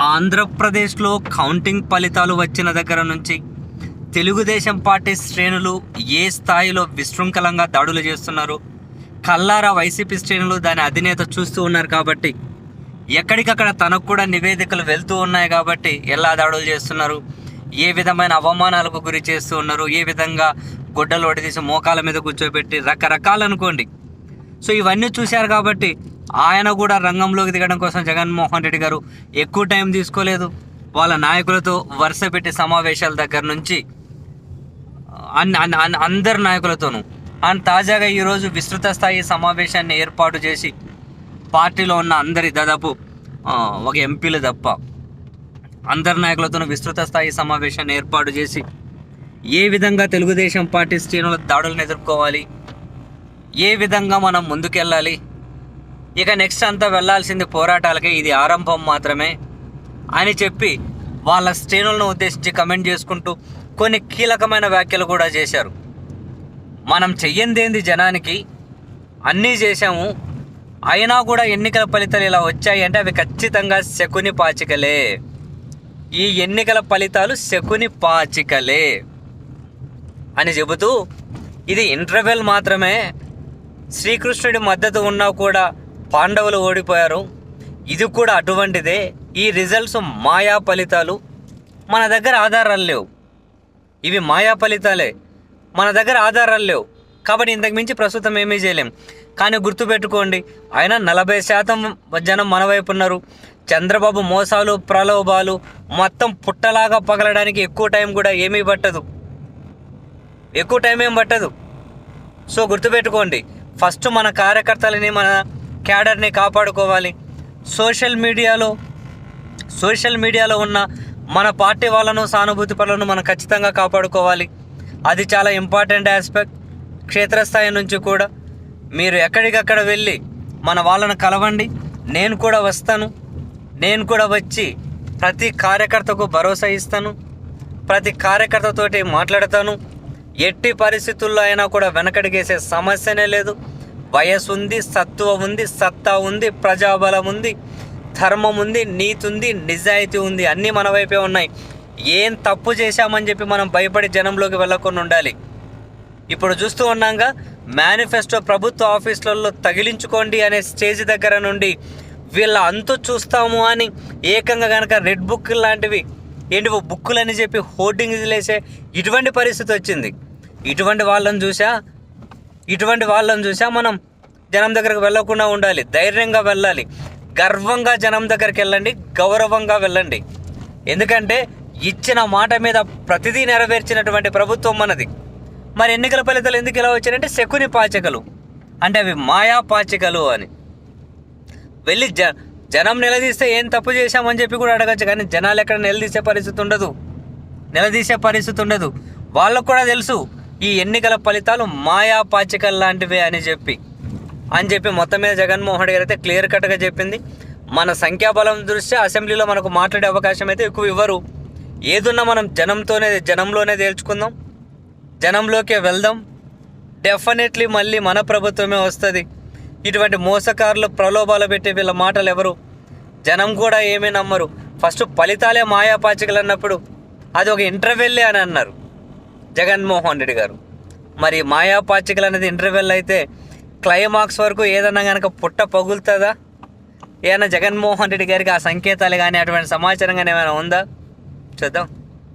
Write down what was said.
ఆంధ్రప్రదేశ్లో కౌంటింగ్ ఫలితాలు వచ్చిన దగ్గర నుంచి తెలుగుదేశం పార్టీ శ్రేణులు ఏ స్థాయిలో విశృంఖలంగా దాడులు చేస్తున్నారు? కల్లారా వైసీపీ శ్రేణులు దాని అధినేత చూస్తూ ఉన్నారు కాబట్టి ఎక్కడికక్కడ తనకు కూడా నివేదికలు వెళ్తూ ఉన్నాయి కాబట్టి ఎలా దాడులు చేస్తున్నారు? ఏ విధమైన అవమానాలకు గురి చేస్తూ ఉన్నారు? ఏ విధంగా గుడ్డలు ఒడిదీసి మోకాల మీద కూర్చోబెట్టి రకరకాలు అనుకోండి. సో ఇవన్నీ చూశారు కాబట్టి ఆయన కూడా రంగంలోకి దిగడం కోసం జగన్మోహన్ రెడ్డి గారు ఎక్కువ టైం తీసుకోలేదు. వాళ్ళ నాయకులతో వరుస పెట్టి సమావేశాల దగ్గర నుంచి అన్ని అందరి నాయకులతోనూ అండ్ తాజాగా ఈరోజు విస్తృత స్థాయి సమావేశాన్ని ఏర్పాటు చేసి పార్టీలో ఉన్న అందరి దాదాపు ఒక ఎంపీలు తప్ప అందరి నాయకులతోనూ విస్తృత స్థాయి సమావేశాన్ని ఏర్పాటు చేసి ఏ విధంగా తెలుగుదేశం పార్టీ శ్రేణుల దాడులను ఎదుర్కోవాలి ఏ విధంగా మనం ముందుకెళ్ళాలి ఇక నెక్స్ట్ అంతా వెళ్ళాల్సింది పోరాటాలకే ఇది ఆరంభం మాత్రమే అని చెప్పి వాళ్ళ శ్రేణులను ఉద్దేశించి కమెంట్ చేసుకుంటూ కొన్ని కీలకమైన వ్యాఖ్యలు కూడా చేశారు. మనం చెయ్యందేంది జనానికి? అన్నీ చేశాము. అయినా కూడా ఎన్నికల ఫలితాలు ఇలా వచ్చాయి అంటే అవి ఖచ్చితంగా శకుని పాచికలే. ఈ ఎన్నికల ఫలితాలు శకుని పాచికలే అని చెబుతూ ఇది ఇంటర్వెల్ మాత్రమే. శ్రీకృష్ణుడి మద్దతు ఉన్నా కూడా పాండవులు ఓడిపోయారు. ఇది కూడా అటువంటిదే. ఈ రిజల్ట్స్ మాయా ఫలితాలు మన దగ్గర ఆధారాలు లేవు. ఇవి మాయా ఫలితాలే. మన దగ్గర ఆధారాలు లేవు. కాబట్టి ఇంతకు మించి ప్రస్తుతం ఏమీ చేయలేం. కానీ గుర్తుపెట్టుకోండి ఆయన నలభై శాతం జనం మన వైపు ఉన్నారు. చంద్రబాబు మోసాలు ప్రలోభాలు మొత్తం పుట్టలాగా పగలడానికి ఎక్కువ టైం కూడా ఏమీ పట్టదు. ఎక్కువ టైం ఏం పట్టదు. సో గుర్తుపెట్టుకోండి ఫస్ట్ మన కార్యకర్తలని మన క్యాడర్ని కాపాడుకోవాలి. సోషల్ మీడియాలో సోషల్ మీడియాలో ఉన్న మన పార్టీ వాళ్ళను సానుభూతి పనులను మనం ఖచ్చితంగా కాపాడుకోవాలి. అది చాలా ఇంపార్టెంట్ ఆస్పెక్ట్ క్షేత్రస్థాయి నుంచి కూడా. మీరు ఎక్కడికక్కడ వెళ్ళి మన వాళ్ళను కలవండి. నేను కూడా వస్తాను. నేను కూడా వచ్చి ప్రతి కార్యకర్తకు భరోసా ఇస్తాను. ప్రతి కార్యకర్తతోటి మాట్లాడతాను. ఎట్టి పరిస్థితుల్లో అయినా కూడా వెనకడిగేసే సమస్యనే లేదు. వయసు ఉంది సత్తువ ఉంది సత్తా ఉంది ప్రజాబలం ఉంది ధర్మం ఉంది నీతి ఉంది నిజాయితీ ఉంది అన్నీ మన వైపే ఉన్నాయి. ఏం తప్పు చేశామని చెప్పి మనం భయపడి జనంలోకి వెళ్ళకుండా ఉండాలి. ఇప్పుడు చూస్తూ ఉన్నాగా మేనిఫెస్టో ప్రభుత్వ ఆఫీసులలో తగిలించుకోండి అనే స్టేజ్ దగ్గర నుండి వీళ్ళ అంతు చూస్తాము అని ఏకంగా కనుక రెడ్ బుక్ లాంటివి ఏంటివో బుక్కులని చెప్పి హోర్డింగ్స్ లేసే ఇటువంటి పరిస్థితి వచ్చింది. ఇటువంటి వాళ్ళని చూసా ఇటువంటి వాళ్ళని చూసా మనం. జనం దగ్గరకు వెళ్ళకుండా ఉండాలి. ధైర్యంగా వెళ్ళాలి. గర్వంగా జనం దగ్గరికి వెళ్ళండి. గౌరవంగా వెళ్ళండి. ఎందుకంటే ఇచ్చిన మాట మీద ప్రతిదీ నెరవేర్చినటువంటి ప్రభుత్వం మనది. మరి ఎన్నికల ఫలితాలు ఎందుకు ఇలా వచ్చాయంటే శకుని పాచికలు. అంటే అవి మాయా పాచికలు అని. వెళ్ళి జ జనం నిలదీస్తే ఏం తప్పు చేశామని చెప్పి కూడా అడగచ్చు కానీ జనాలు ఎక్కడ నిలదీసే పరిస్థితి ఉండదు. నిలదీసే పరిస్థితి ఉండదు. వాళ్ళకు కూడా తెలుసు. ఈ ఎన్నికల ఫలితాలు మాయా పాచికల్ లాంటివే అని చెప్పి. అని చెప్పి మొత్తం మీద జగన్మోహన్ రెడ్డి గారు అయితే క్లియర్ కట్గా చెప్పింది. మన సంఖ్యాబలం దృష్ట్యా అసెంబ్లీలో మనకు మాట్లాడే అవకాశం అయితే ఎక్కువ ఇవ్వరు. ఏదున్నా మనం జనంతోనే జనంలోనే తేల్చుకుందాం. జనంలోకే వెళ్దాం. డెఫినెట్లీ మళ్ళీ మన ప్రభుత్వమే వస్తుంది. ఇటువంటి మోసకారులు ప్రలోభాలు పెట్టే వీళ్ళ మాటలు ఎవరు? జనం కూడా ఏమీ నమ్మరు. ఫస్ట్ ఫలితాలే మాయాపాచికలు అన్నప్పుడు. అది ఒక ఇంటర్వెల్లే అని అన్నారు. జగన్మోహన్ రెడ్డి గారు. మరి మాయాపాచికలు అనేది ఇంటర్వెల్ అయితే క్లైమాక్స్ వరకు ఏదన్నా కనుక పుట్ట పగులుతుందా? ఏమైనా జగన్మోహన్ రెడ్డి గారికి ఆ సంకేతాలు కానీ అటువంటి సమాచారం కానీ ఏమైనా ఉందా? చూద్దాం.